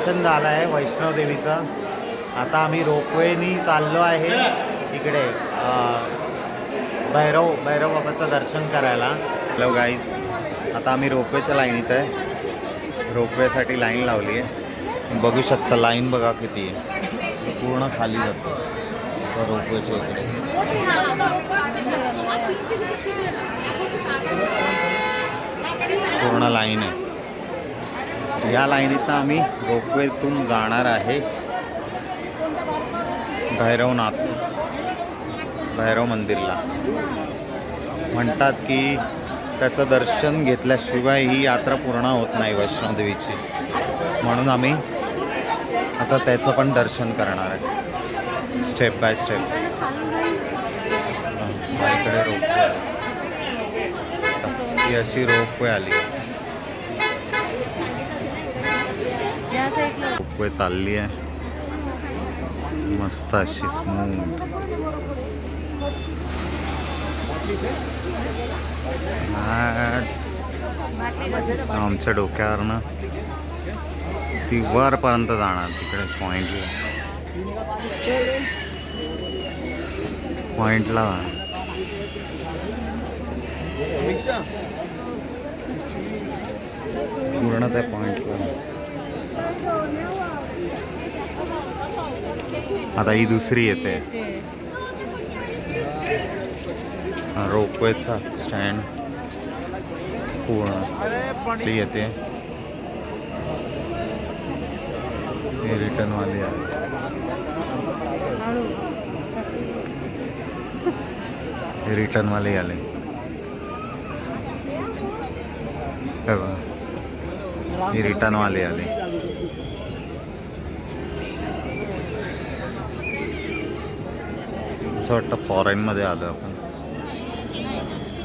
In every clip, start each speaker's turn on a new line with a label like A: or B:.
A: दर्शन झालं आहे वैष्णवदेवीचं आता आम्ही रोपवेनी चाललो आहे इकडे भैरव भैरव बाबाचं दर्शन करायला. हॅलो गाईज आता आम्ही रोपवेच्या लाईनीत आहे. रोपवेसाठी लाईन लावली आहे. बघू शकता लाईन बघा किती आहे. पूर्ण खाली जातो. रोपवेचं रोपवेच्या इकडे. पूर्ण लाईन आहे. या लाईनीतनं आम्ही रोपवेतून जाणार आहे. भैरवनाथ. भैरव मंदिरला. म्हणतात की त्याचं दर्शन घेतल्याशिवाय ही यात्रा पूर्ण होत नाही वैष्णोदेवीची. म्हणून आम्ही आता त्याचं पण दर्शन करणार आहे. स्टेप बाय स्टेप इकडे रोपवे ही अशी रोपवे आली. रोपवे चालली आहे. मस्त अशी स्मूथ आमच्या डोक्यावरनं ती वरपर्यंत जाणार तिकडे पॉइंटला पॉइंटला पूर्ण त्या पॉइंटला आता ही दुसरी येते. रोपवेचा स्टँड पूर्ण. ती येते. रिटर्नवाली रिटर्न वाली आहे. रिटर्न वाले आले. हे बघा. हे रिटर्न वाले आले. असं वाटतं फॉरेनमध्ये आलो आपण.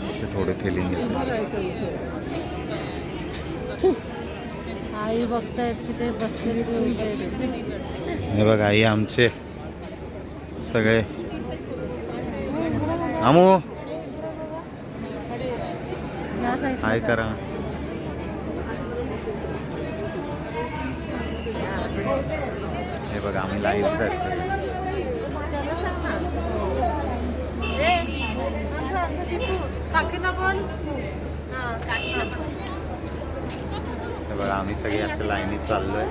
A: असे थोडे फिलिंग येते.
B: आई बघतायत की ते बसलेली.
A: हे बघा हे आमचे. सगळे. आमू हाय. करा. हे बघा आम्ही लाईव्ह
B: काकीला बोल
A: हे बघा आम्ही सगळे असं लाईनीत चाललोय.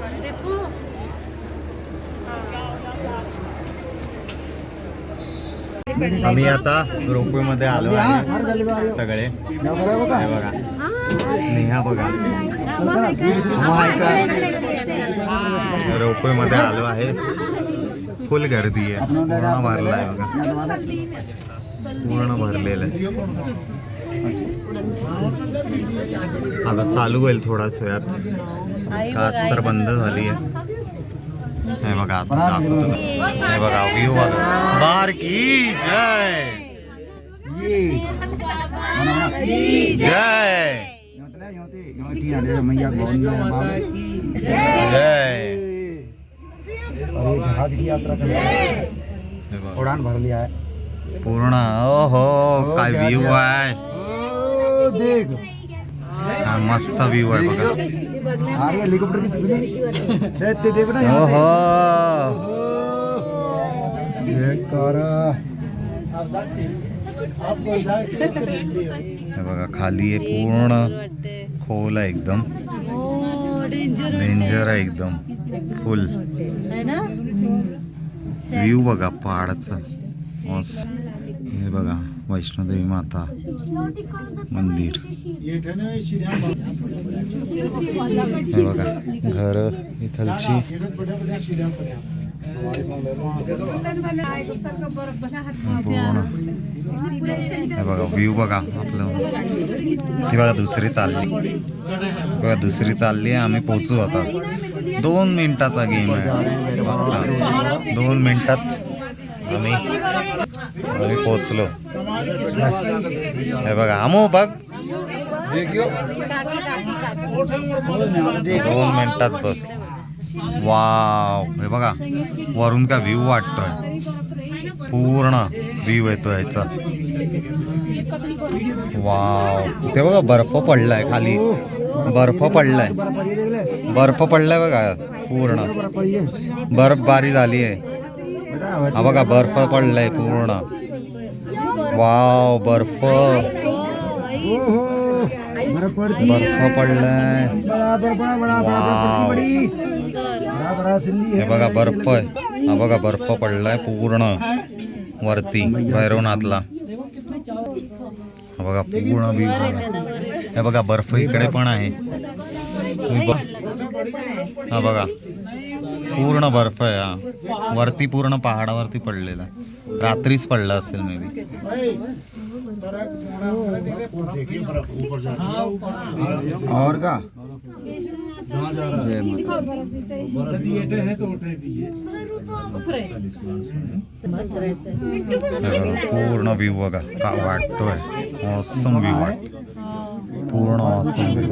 A: आम्ही आता रोपवे मध्ये आलो आहे सगळे. बघा. नेहा बघा. रोपवे मध्ये आलो आहे. फुल गर्दी आहे. पूर्ण आहे बघा. पूर्ण भरलेलं आहे. आता चालू होईल थोडाच वेळात. काच तर बंद झाली आहे. हे बघा आता दाखवतो. हे बघा व्ह्यू बघा. बार की जय. जय. जय
C: अरे जहाज की यात्रा करने
A: बघा.
C: उड़ान भर लिया है।
A: पूर्ण. ओहो काय व्ह्यू आहे.
C: ओ, देख.
A: हा, मस्त व्ह्यू आहे बघा.
C: हेलीकॉप्टर
A: ओहो. हे बघा खाली आहे पूर्ण खोल आहे एकदम.
B: डेंजर
A: आहे एकदम. फुल व्ह्यू बघा पहाडाचा मस्त. हे बघा वैष्णोदेवी माता मंदिर. हे बघा घर इथलची. पूर्ण हे बघा व्ह्यू बघा आपलं. ती बघा दुसरी चालली. बघा दुसरी चालली आहे आम्ही पोचू आता. दोन मिनिटाचा गेम आहे. दोन मिनिटात आम्ही आम्ही पोचलो हे बघा आमो बघ. दोन मिनिटात बस. वाव हे बघा वरून का व्ह्यू वाटतोय. पूर्ण व्ह्यू येतो ह्याचा वाव. ते बघा बर्फ पडलाय खाली. बर्फ पडलाय.
C: बर्फ
A: पडलाय बघा पूर्ण.
C: बर्फ
A: बर्फबारी झाली आहे हा बघा बर्फ पडलाय पूर्ण. वाव बर्फ.
C: बर्फ
A: पडलाय. वाव. हे बघा बर्फ आहे. हा बघा बर्फ पडलाय पूर्ण वरती भैरवनाथला. हा बघा पूर्ण व्ह्यू बघा हे बघा बर्फ इकडे पण आहे. हा बघा. पूर्ण बर्फ आहे हा. वरती पूर्ण पहाडावरती पडलेला. आहे. रात्रीच पडला असेल मे बी
C: और का?
A: पूर्ण व्ह्यू बघा. का वाटतोय? ऑसम व्ह्यू वाट पूर्ण ऑसम व्ह्यू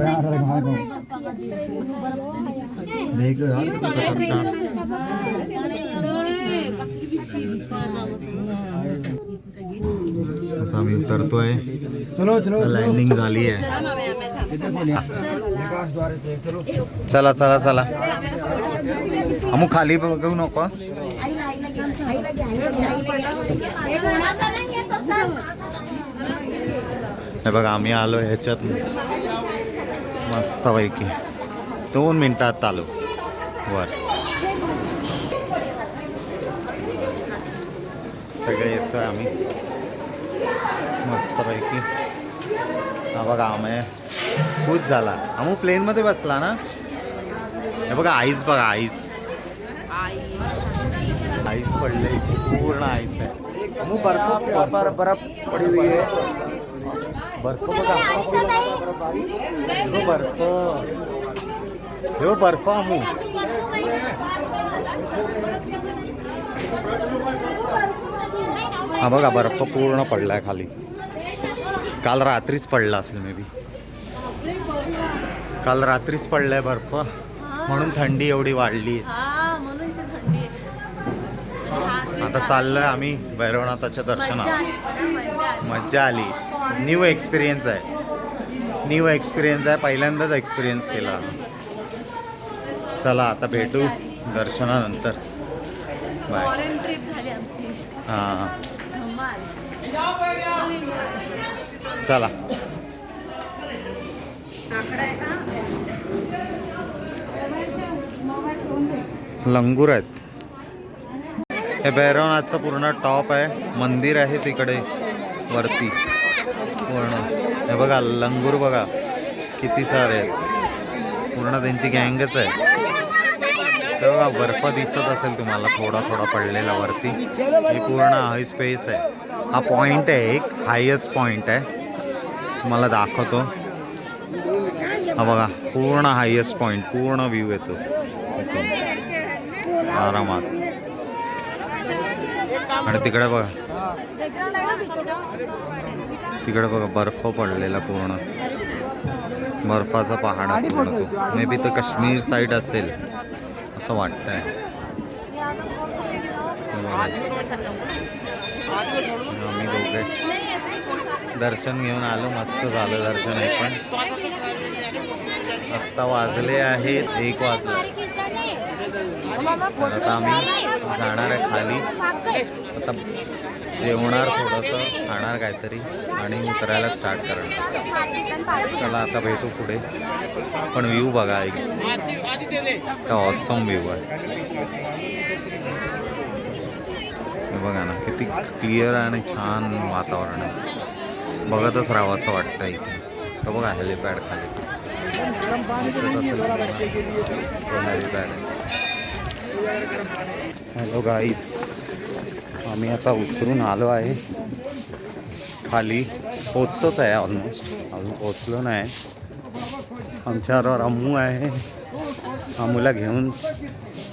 A: आता आम्ही उतरतोय
C: चलो चलो
A: लँडिंग झाली आहे
C: चलो
A: चला चला चला अमू खाली बघू नको हे बघा आम्ही आलो ह्याच्यात मस्तपैकी दोन मिनिटात आलो वर. सगळे येतोय आम्ही. मस्तपैकी. हा बघा आम्ही खुश झाला. अमू प्लेनमध्ये बसला ना? हे बघा आईस बघा आईस. आईस पडले पूर्ण आईस आहे. अमू बर्फ
C: पर बर्फ पड़ी हुई है
A: बर्फ बघा हे बघ बर्फ. हो बघ बर्फ अमू हा बघा बर्फ पूर्ण पडलाय खाली. काल रात्रीच पडला असेल मे बी काल रात्रीच पडलाय बर्फ. म्हणून थंडी एवढी वाढली. आता चाललोय आम्ही भैरवनाथाच्या दर्शनात मज्जा आली. न्यू एक्सपिरियन्स आहे. न्यू एक्सपिरियन्स आहे. पहिल्यांदाच एक्सपिरियन्स केला. चला आता भेटू दर्शनानंतर. बाय. हां. चला. लंगूर आहेत. हे भैरवनाथचं पूर्ण टॉप आहे. मंदिर आहे तिकडे वरती. पूर्ण. हे बघा लंगूर बघा. किती सारे आहेत. पूर्ण त्यांची गँगच आहे. बघा बर्फ दिसत असेल तुम्हाला थोडा थोडा पडलेला वरती. ही पूर्ण हाय स्पेस आहे. हा पॉईंट आहे एक हायेस्ट पॉईंट आहे. तुम्हाला दाखवतो. हा बघा पूर्ण हायेस्ट पॉईंट पूर्ण व्ह्यू येतो. इथून. आरामात. आणि तिकडे बघा. तिकडे बघा बर्फ पडलेला पूर्ण. बर्फाचा पहाड पूर्ण तो. मे बी तो काश्मीर साईड असेल. असं वाटतंय. आहे आम्ही दोघे दर्शन घेऊन आलो मस्त झालं दर्शन आहे पण. आत्ता वाजले आहेत एक वाजला. आता आम्ही जाणार आहे खाली. आता जेवणार थोडंसं खाणार काहीतरी आणि उतरायला स्टार्ट करणार. चला आता भेटू पुढे. पण व्ह्यू बघा एक. का ऑसम व्ह्यू आहे. बघा ना किती क्लिअर आणि छान वातावरण आहे. बघतच राहावं असं वाटतं इथे. तर बघा हेलिपॅड खाली. हेलिपॅड हॅलो गाईस आम्ही आता उतरून आलो आहे. खाली पोचतोच आहे ऑलमोस्ट अजून पोचलो नाही. आमच्यावर अमू आहे. अम्मूला घेऊन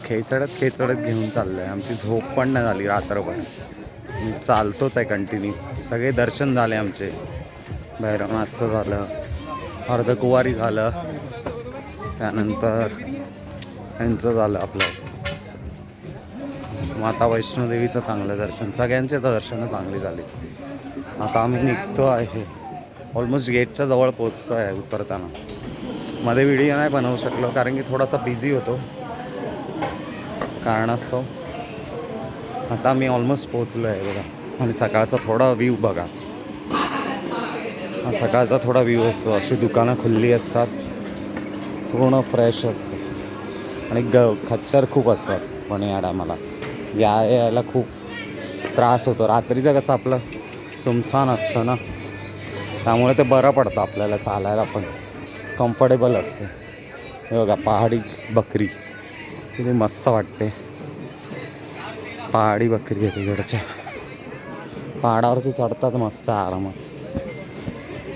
A: खेचडत खेचडत घेऊन चाललो आहे आमची झोप पण नाही झाली रात्रभर. मी चालतोच आहे कंटिन्यू सगळे दर्शन झाले आमचे. भैरवनाथचं झालं. अर्धकुवारी झालं. त्यानंतर यांचं झालं आपलं. माता वैष्णोदेवीचं चांगलं दर्शन सगळ्यांचे तर दर्शनं चांगली झाली. आता आम्ही निघतो आहे. ऑलमोस्ट गेटच्या जवळ पोचतो आहे उतरताना. मध्ये व्हिडिओ नाही बनवू शकलो कारण की थोडासा बिझी होतो. कारणास्तव. आता मी ऑलमोस्ट पोचलो आहे बघा. आणि सकाळचा थोडा व्ह्यू बघा. सकाळचा थोडा व्ह्यू असतो. अशी दुकानं खुल्ली असतात. पूर्ण फ्रेश असतं. आणि ग खच्चर खूप असतात पण या टायमाला या यायला खूप त्रास होतो. रात्रीचं कसं आपलं सुमसान असतं ना? त्यामुळे ते बरं पडतं आपल्याला चालायला पण. कम्फर्टेबल असते. हे बघा पहाडी बकरी. किती मस्त वाटते. पहाडी बकरी आहे तिकडच्या. पहाडावरती चढतात मस्त आरामात.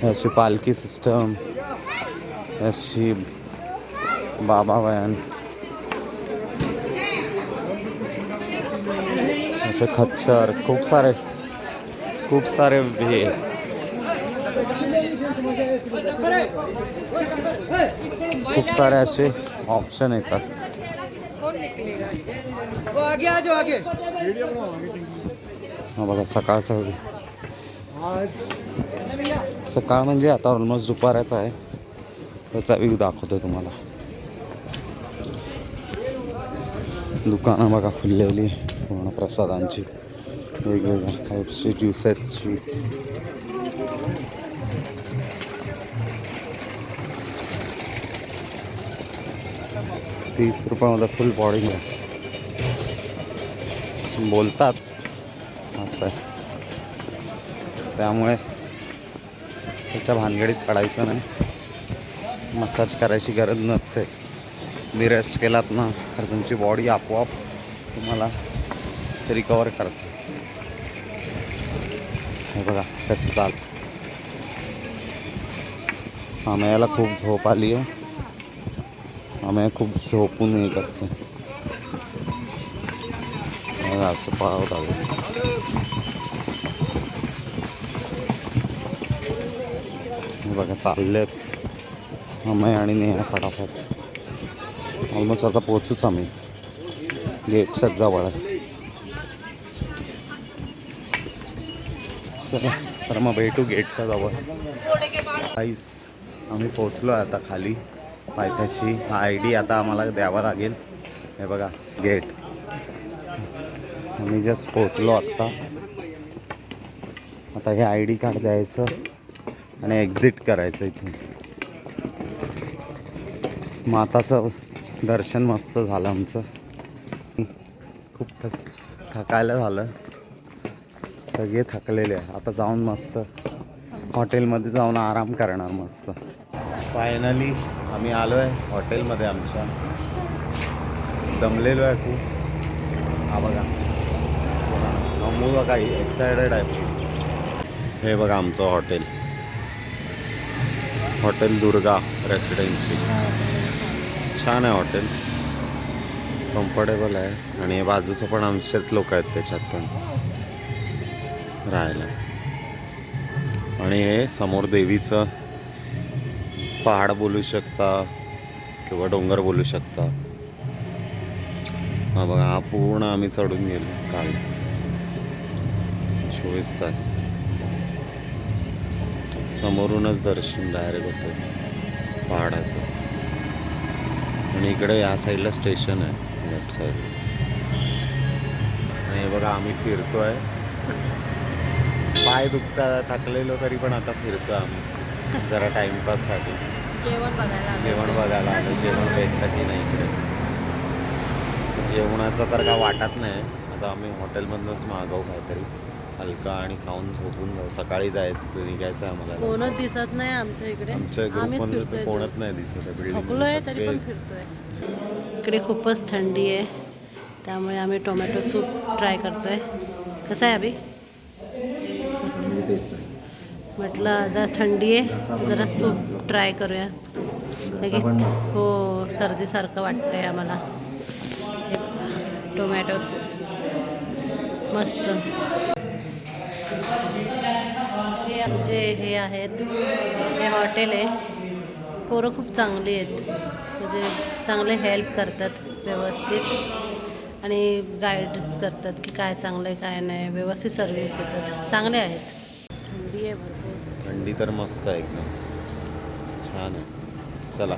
A: अशी पालखी सिस्टम अशी बाबा वयान. असे खच्चर खूप सारे खूप सारे हे खूप सारे असे ऑप्शन येतात हा बघा सकाळचा व्ह्यू सकाळ म्हणजे आता ऑलमोस्ट दुपाराचा आहे. त्याचा व्ह्यू दाखवतो तुम्हाला. दुकानं बघा खुललेली. पूर्ण प्रसादांची वेगवेगळ्या टाईप्सची ज्युसेसची तीस रुपयामध्ये फुल बॉडी मिळेल बोलतात. असं आहे. त्यामुळे त्याच्या भानगडीत पडायचं नाही. मसाज करायची गरज नसते. निरेस्ट रेस्ट केलात ना तर तुमची बॉडी आपोआप तुम्हाला रिकवर करते हे बघा कसं चाल. आम्हाला खूप झोप आली आहे. आम्ही खूप झोपून हे करते. असं पाहत आलो हे बघा चाललेत. आम्ही आणि नेहा फटाफट. ऑलमोस्ट आता पोचूच आम्ही. गेटच्याच जवळ आहे चला तर मग भेटू गेटच्या जवळ. आईस आम्ही पोचलो आहे आता खाली. पायथ्याशी. हा आय डी आता आम्हाला द्यावा लागेल. हे बघा गेट. आम्ही जस्ट पोचलो आत्ता. आता हे आय डी कार्ड द्यायचं आणि एक्झिट करायचं इथून. माताचं दर्शन मस्त झालं आमचं. खूप थक थकायला झालं. सगळे थकलेले आहे आता जाऊन मस्त हॉटेलमध्ये जाऊन आराम करणार मस्त. फायनली आम्ही आलो आहे हॉटेलमध्ये आमच्या. दमलेलो आहे खूप. हा बघा. अमू बघा एक्सायटेड आहे. हे बघा आमचं हॉटेल. हॉटेल दुर्गा रेसिडेन्सी छान आहे हॉटेल. कम्फर्टेबल आहे. आणि बाजूचं पण आमचेच लोक आहेत त्याच्यात पण. राहायला. आणि हे समोर देवीचं पहाड बोलू शकता किंवा डोंगर बोलू शकता. हा बघा हा पूर्ण आम्ही चढून गेलो काल. चोवीस तास. समोरूनच दर्शन डायरेक्ट होतं. पहाडाचं. आणि इकडे या साईडला स्टेशन आहे लेफ्ट साईड आणि हे बघा आम्ही फिरतो आहे पाय दुखता थकलेलो तरी पण आता फिरतो आम्ही. जरा टाइमपाससाठी
B: जेवण बघायला.
A: जेवण बघायला आलो जेवण भेटतं की नाही इकडे? जेवणाचं तर काय वाटत नाही. आता आम्ही हॉटेलमधूनच मागवू काहीतरी. हलका आणि खाऊन झोपून जाऊ. सकाळी जायचं निघायचं आम्हाला.
B: कोणच दिसत नाही आमच्या इकडे.
A: आमच्या ग्रुपमध्ये कोणच नाही दिसत
B: तरी पण फिरतोय. इकडे खूपच थंडी आहे. त्यामुळे आम्ही टोमॅटो सूप ट्राय करतोय. कसं आहे अभि? म्हटलं जरा थंडी आहे जरा सूप ट्राय करूया. लगेच हो सर्दीसारखं वाटतंय आम्हाला. हे टोमॅटो सूप. मस्त. हे आमचे हे आहेत हे हॉटेल आहे. पोरं खूप चांगली आहेत. म्हणजे चांगले हेल्प करतात व्यवस्थित. आणि गाईडच करतात की काय चांगलं आहे काय नाही. व्यवस्थित सर्व्हिस देतात. चांगले आहेत. थंडी आहे भरपूर.
A: थंडी तर मस्त आहे एकदम. छान आहे. चला.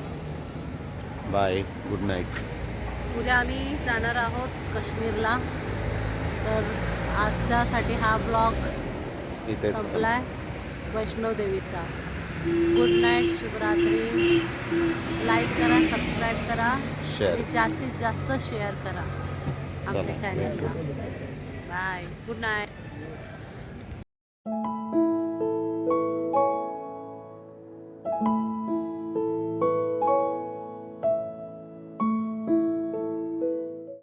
A: बाय गुड नाईट
B: उद्या आम्ही जाणार आहोत काश्मीरला. तर आजच्यासाठी हा ब्लॉग
A: इथेच.
B: संपलाय. वैष्णवदेवीचा गुड नाईट शुभरात्री. लाईक करा सबस्क्राईब करा. आणि जास्तीत जास्त शेअर करा आमच्या चॅनलला बाय गुड नाईट